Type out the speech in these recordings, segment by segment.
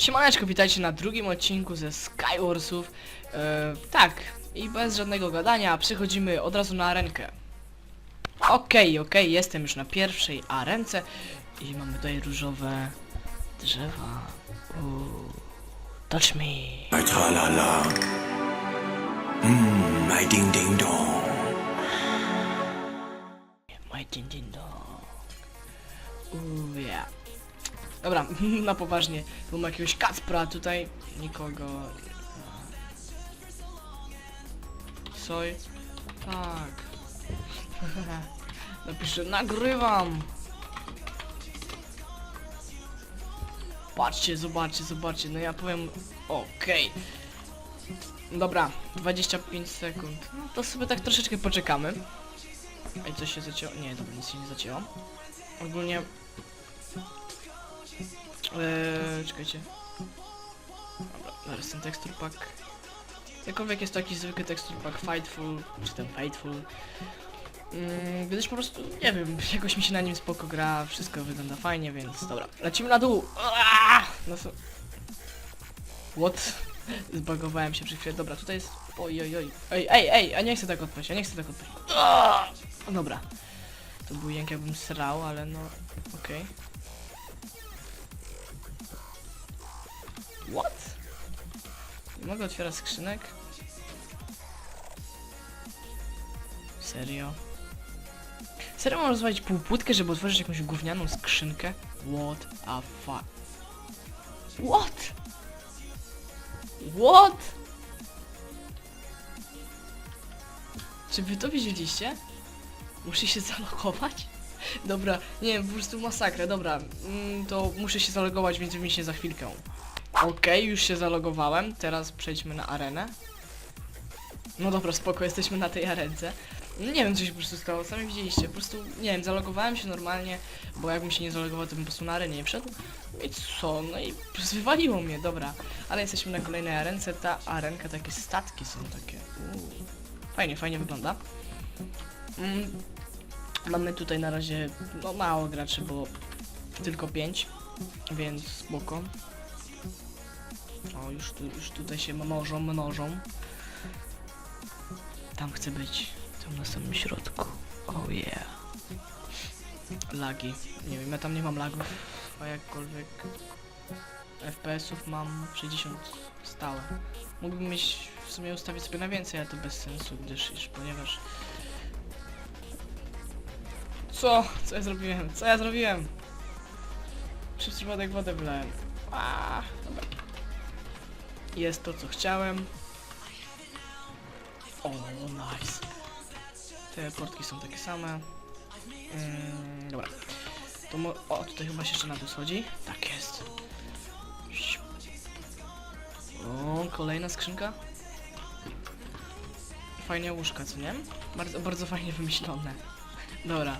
Siemaneczko, witajcie na drugim odcinku ze Skywarsów. E, tak, i bez żadnego gadania przechodzimy od razu na arenkę. Okej, okej, jestem już na pierwszej arence i mamy tutaj różowe drzewa. Uuu, touch me. My tra-la-la. Mmm, my ding-ding-dong. My din din dong. Uuu, yeah. Dobra, na poważnie. Tu mam jakiegoś Kacpra, tutaj nikogo. Soj? Tak. Napiszę, nagrywam. Patrzcie, zobaczcie, zobaczcie. No ja powiem, okej. Dobra, 25 sekund. No to sobie tak troszeczkę poczekamy. Ej, coś się zacięło? Nie, dobra, nic się nie zacięło. Ogólnie... Eee, czekajcie. Dobra, zaraz ten texture pack. Jakkolwiek jest to jakiś zwykły texture pack Fightful, czy ten Fightful. Mm, gdyż po prostu, nie wiem, jakoś mi się na nim spoko gra, wszystko wygląda fajnie, więc dobra. Lecimy na dół! Aaaa! No co? What? Zbagowałem się przez chwilę. Dobra, tutaj jest... Oj, oj, oj. Ej, ej, ej, a nie chcę tak odpaść, ja nie chcę tak odpaść. Aaaa! Dobra. To był jęk jakbym srał, ale no... Okej. What? Nie mogę otwierać skrzynek? Serio? Serio mam rozwalić półpłótkę, żeby otworzyć jakąś gównianą skrzynkę? What a fuck? What? What? Czy wy to widzieliście? Muszę się zalogować? Dobra, nie po prostu masakra, dobra, mm, to muszę się zalogować, więc mi się za chwilkę. Okej, już się zalogowałem, teraz przejdźmy na arenę. No dobra, spoko, jesteśmy na tej arence. No nie wiem, co się po prostu stało, sami widzieliście, po prostu, nie wiem, zalogowałem się normalnie, bo jakbym się nie zalogował, to bym po prostu na arenie nie wszedł. I co, no i wywaliło mnie, dobra. Ale jesteśmy na kolejnej arence, ta arenka, takie statki są takie, uuu. Fajnie, fajnie wygląda. Mm, mamy tutaj na razie no, mało graczy, bo tylko 5, więc spoko. O, już, tu, już tutaj się mnożą, mnożą. Tam chcę być, tam na samym środku. Oh yeah. Lagi. Nie wiem, ja tam nie mam lagów, a jakkolwiek FPS-ów mam 60 stałe. Mógłbym mieć w sumie ustawić sobie na więcej, ale to bez sensu, gdyż iż ponieważ co? Co ja zrobiłem? Co ja zrobiłem? Przez przypadek wodę wylałem. Aaa, dobra. Jest to, co chciałem. O, nice. Te portki są takie same. Mm, dobra. To o, tutaj chyba się jeszcze na dół schodzi. Tak jest. O, kolejna skrzynka. Fajnie łóżka, co nie? Bardzo, bardzo fajnie wymyślone. Dobra.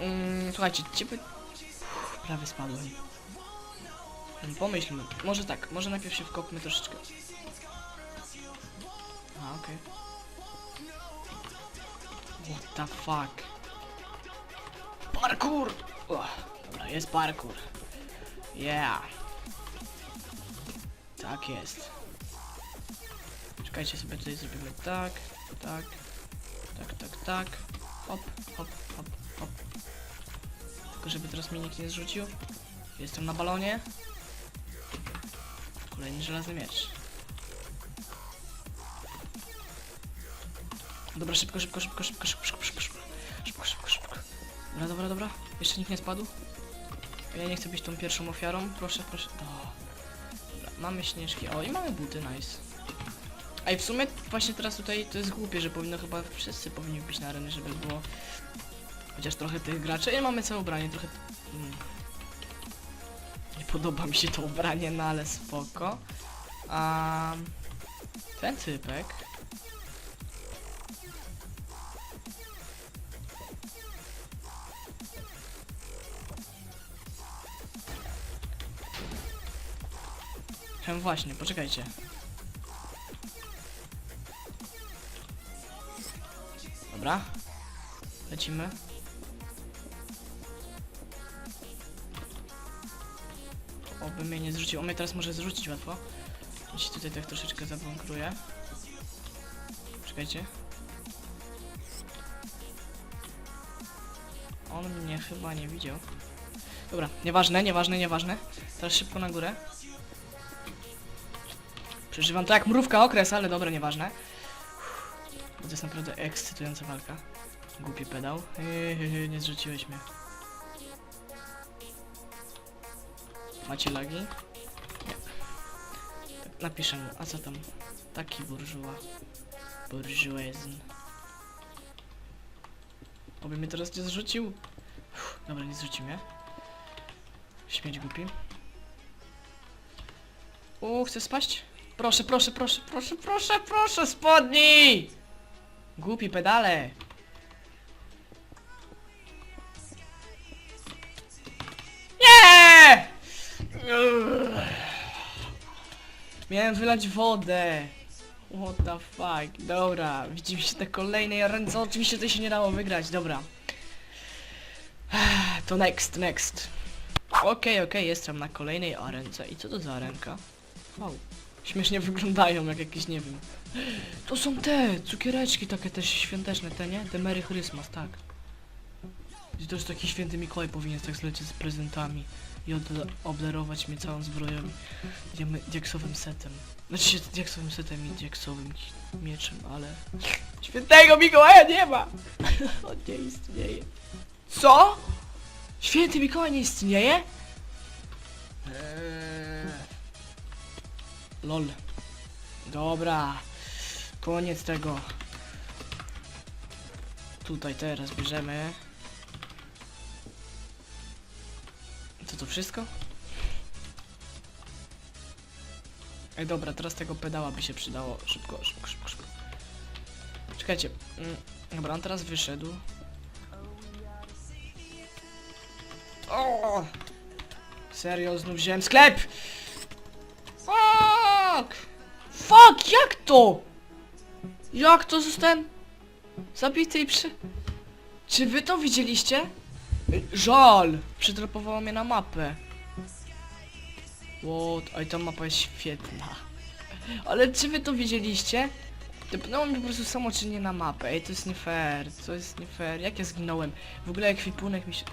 Mm, słuchajcie, ciebie... Prawie spadłem. Pomyślmy. Może tak, może najpierw się wkopmy troszeczkę. A, okej. What the fuck? Parkour! Uch, dobra, jest parkour. Yeah. Tak jest. Czekajcie sobie tutaj zrobimy tak, tak, tak, tak, tak. Hop, hop, hop, hop. Tylko żeby teraz mnie nikt nie zrzucił. Jestem na balonie. Kolejny żelazny miecz. Dobra, szybko, szybko, szybko, szybko, szybko, szybko, szybko, szybko, szybko, szybko. Dobra, dobra, dobra. Jeszcze nikt nie spadł. Ja nie chcę być tą pierwszą ofiarą. Proszę, proszę. Dobra, mamy śnieżki. O, i mamy buty, nice. A i w sumie właśnie teraz tutaj to jest głupie, że powinno chyba wszyscy powinni być na arenę, żeby było chociaż trochę tych graczy. I mamy całe ubranie, trochę... Mm. Podoba mi się to ubranie, no ale spoko. A ten typek... Hem właśnie, poczekajcie. Dobra. Lecimy. Oby mnie nie zrzucił. On mnie teraz może zrzucić łatwo. Jeśli tutaj tak troszeczkę zabąkruję. Czekajcie. On mnie chyba nie widział. Dobra, nieważne, nieważne, nieważne. Teraz szybko na górę. Przeżywam to jak mrówka okres, ale dobra, nieważne. To jest naprawdę ekscytująca walka. Głupi pedał. Hehehe, nie zrzuciłeś mnie. Macie lagi? Nie. Napiszę a co tam? Taki burżuła. Burżuazn. Oby mnie teraz nie zrzucił. Uff, dobra, nie zrzucił mnie. Śmieć głupi. O, chcę spaść? Proszę, proszę, proszę, proszę, proszę, proszę, spodnij! Głupi pedale. Miałem wylać wodę. What the fuck. Dobra, widzimy się na kolejnej ręce. Oczywiście to się nie dało wygrać, dobra. To next, next. Okej, okej, jestem na kolejnej arence. I co to za arenka? Wow. Śmiesznie wyglądają, jak jakieś, nie wiem. To są te cukiereczki takie też świąteczne, te nie? Te Merry Christmas, tak. I jest taki święty Mikołaj powinien tak zlecieć z prezentami i obdarować mnie całą zbroją diamy- diaksowym setem. Znaczy się diaksowym setem i diaksowym mieczem, ale... Świętego Mikołaja nie ma! On nie istnieje. Co? Święty Mikołaj nie istnieje? Eee. Lol. Dobra. Koniec tego. Tutaj teraz bierzemy. To wszystko? Ej dobra, teraz tego pedała by się przydało. Szybko, szybko, szybko, szybko. Czekajcie. Mm, Dobra, on teraz wyszedł. O! Serio, znów wziąłem sklep! Fuck! Fuck, jak to? Jak to zostałem zabity i przy... Czy wy to widzieliście? Żal! Przytropowało mnie na mapę. What? Oj, ta mapa jest świetna. Ale czy wy to widzieliście? Tepnęło mnie po prostu samoczynnie na mapę. Ej, to jest nie fair. To jest nie fair. Jak ja zginąłem? W ogóle ekwipunek mi się...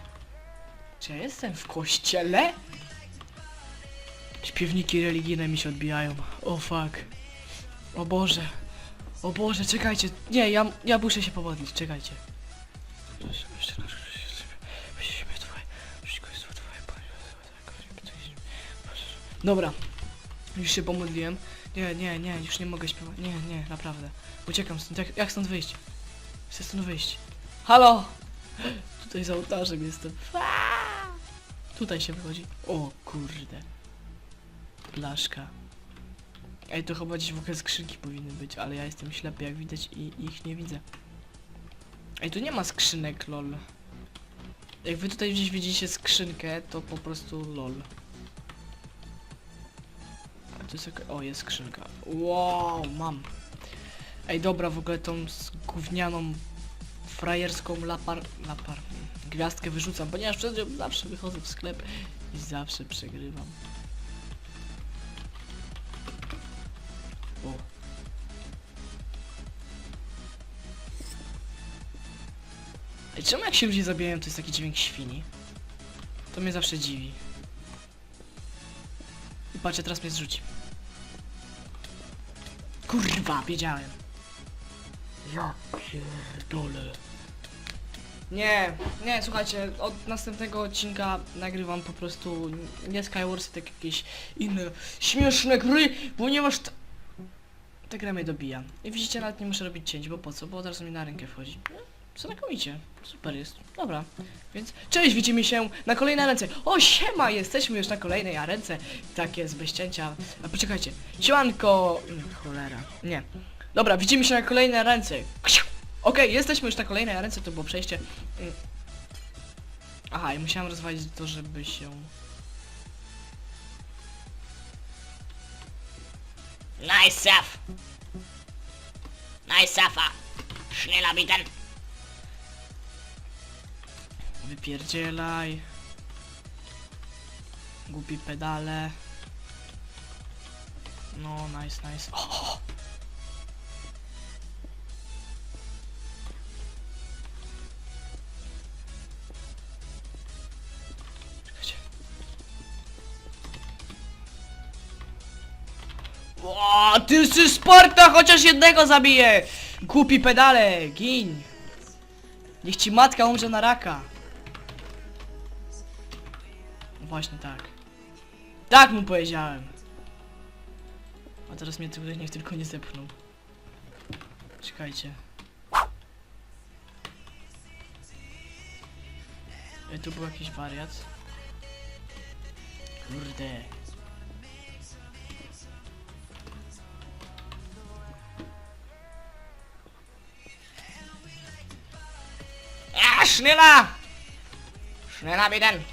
Czy ja jestem w kościele? Śpiewniki religijne mi się odbijają. O fuck. O Boże. O Boże, czekajcie. Nie, ja, ja muszę się pomodlić, czekajcie. Dobra. Już się pomodliłem. Nie, nie, nie, już nie mogę śpiewać. Nie, nie, naprawdę. Uciekam stąd. Jak, jak stąd wyjść? Chcę stąd wyjść. Halo! Tutaj za ołtarzem jestem. Tutaj się wychodzi. O kurde. Blaszka. Ej, to chyba gdzieś w ogóle skrzynki powinny być, ale ja jestem ślepy jak widać i ich nie widzę. Ej, tu nie ma skrzynek, lol. Jak wy tutaj gdzieś widzicie skrzynkę, to po prostu lol. To jest jaka... O, jest skrzynka. Wow, mam. Ej, dobra, w ogóle tą gównianą frajerską lapar... lapar... Gwiazdkę wyrzucam, ponieważ przez nią zawsze wychodzę w sklep i zawsze przegrywam. O. Ej, czemu jak się ludzie zabijają, to jest taki dźwięk świni? To mnie zawsze dziwi. I patrzcie, teraz mnie zrzuci. Kurwa, wiedziałem. Ja pierdolę. Nie, nie, słuchajcie, od następnego odcinka nagrywam po prostu nie Skywars, tak jakieś inne śmieszne gry, ponieważ ta, ta gra mnie dobija. I widzicie, nawet nie muszę robić cięć, bo po co? Bo od razu mi na rękę wchodzi. Znakomicie, super jest, dobra. Więc cześć, widzimy się na kolejnej ręce. O, siema, jesteśmy już na kolejnej arence. Tak jest, bez cięcia. A poczekajcie, siemanko... Mm, Cholera, nie. Dobra, widzimy się na kolejnej ręce. Okej, jesteśmy już na kolejnej ręce, to było przejście. Mm. Aha, i musiałem rozwalić to, żeby się... Nice Saf! Nice Safa! Schneller bieten! Wypierdzielaj. Głupi pedale. No, nice, nice. O, o, o. Czekajcie. O, ty jesteś Sparta, chociaż jednego zabiję! Głupi pedale, gin! Niech ci matka umrze na raka. Właśnie tak. Tak mu powiedziałem. A teraz mnie tutaj niech tylko nie zepchnął. Czekajcie. Ej, tu był jakiś wariat. Kurde. Ja, schneller! Schneller bitte!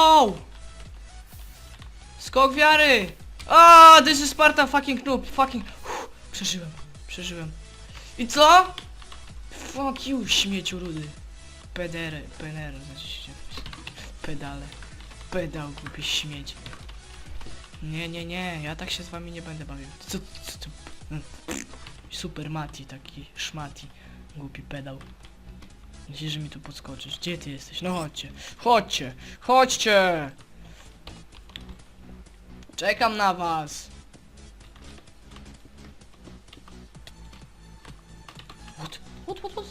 O! Skok wiary! O, this is Sparta fucking noob, fucking... Uff, przeżyłem, przeżyłem. I co? Fuck you, śmieciu rudy. Pedery, pener, znaczy. Pedale. Pedał, głupi śmieć. Nie, nie, nie, ja tak się z wami nie będę bawił. Co, co, co? Super Mati, taki szmati. Głupi pedał. Myślisz, że mi tu podskoczysz? Gdzie ty jesteś? No chodźcie, chodźcie, chodźcie! Czekam na was! What? What, what, what?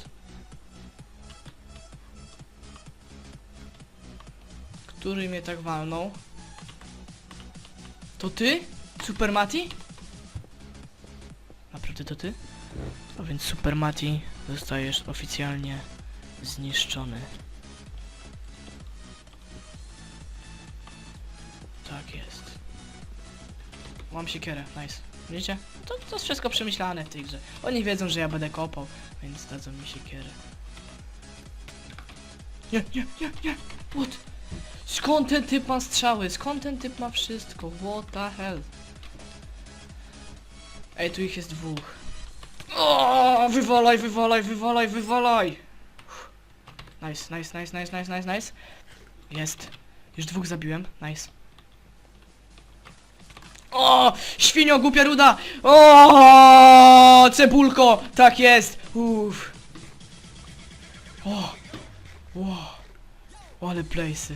Który mnie tak walnął? To ty? Super Mati? Naprawdę to ty? A więc Super Mati zostajesz oficjalnie zniszczony. Tak jest. Mam siekierę, nice. Widzicie? To, to jest wszystko przemyślane w tej grze. Oni wiedzą, że ja będę kopał, więc dadzą mi siekierę. Nie, nie, nie, nie! What? Skąd ten typ ma strzały? Skąd ten typ ma wszystko? What the hell? Ej, tu ich jest dwóch. O, wywalaj, wywalaj, wywalaj, wywalaj! Nice, nice, nice, nice, nice, nice, nice. Jest. Już dwóch zabiłem. Nice. O! Świnio, głupia ruda! O! Cebulko! Tak jest! Uff. O! O ale place'y.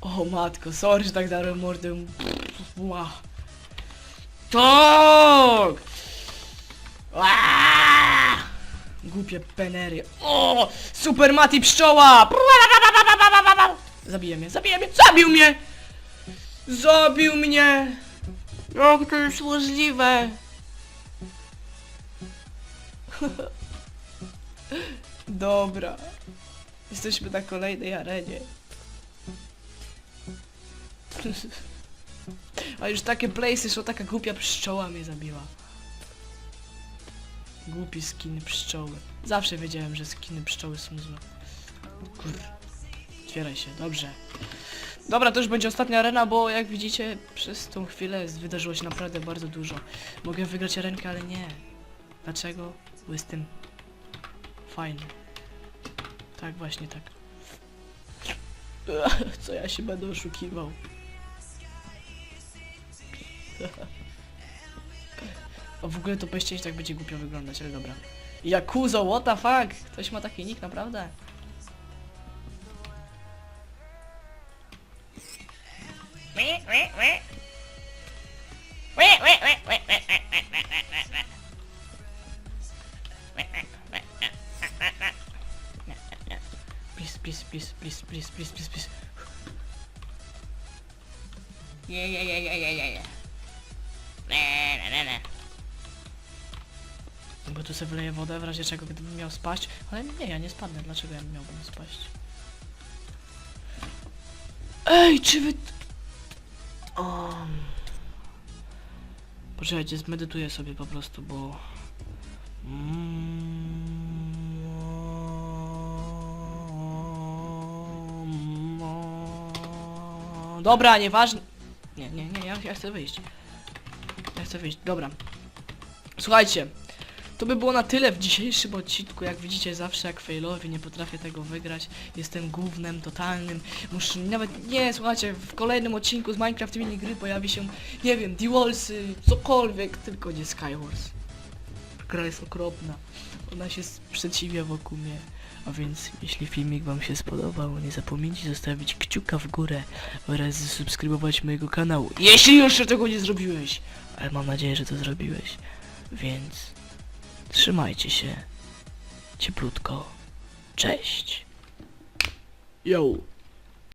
O matko, sorry, że tak darłem mordę. Ła. Tak! Aaaa! Głupie penery. O! Super Mati pszczoła! Zabije mnie, zabije mnie, zabił mnie! Zabił mnie! Jak to jest możliwe? Dobra. Jesteśmy na kolejnej arenie. A już takie place'y, że taka głupia pszczoła mnie zabiła. Głupi skin pszczoły. Zawsze wiedziałem, że skiny pszczoły są złe. Kur... Otwieraj się, dobrze. Dobra, to już będzie ostatnia arena, bo jak widzicie, przez tą chwilę wydarzyło się naprawdę bardzo dużo. Mogę wygrać arenkę, ale nie. Dlaczego? Bo jestem fajny. Tak, właśnie tak. Co ja się będę oszukiwał? O, w ogóle to bez i tak będzie głupio wyglądać, ale dobra. Jakuzo, what the fuck? Ktoś ma taki nick, naprawdę? Please, please, please, please, please, please, please, please. Yeah, yeah, yeah. Tu sobie wleję wodę, w razie czego gdybym miał spaść. Ale nie, ja nie spadnę. Dlaczego ja miałbym spaść? Ej, czy wy... O. Poczekajcie, zmedytuję sobie po prostu, bo... Dobra, nieważne. Nie, nie, nie, ja, ja chcę wyjść. Ja chcę wyjść, dobra. Słuchajcie, to by było na tyle w dzisiejszym odcinku. Jak widzicie, zawsze jak failowi nie potrafię tego wygrać. Jestem głównym, totalnym. Muszę nawet nie, słuchajcie, w kolejnym odcinku z Minecraft minigry pojawi się, nie wiem, D-Wallsy, cokolwiek, tylko nie Skywars. Gra jest okropna. Ona się sprzeciwia wokół mnie. A więc, jeśli filmik wam się spodobał, nie zapomnijcie zostawić kciuka w górę oraz zasubskrybować mojego kanału. Jeśli jeszcze tego nie zrobiłeś! Ale mam nadzieję, że to zrobiłeś. Więc trzymajcie się. Cieplutko. Cześć. Yo.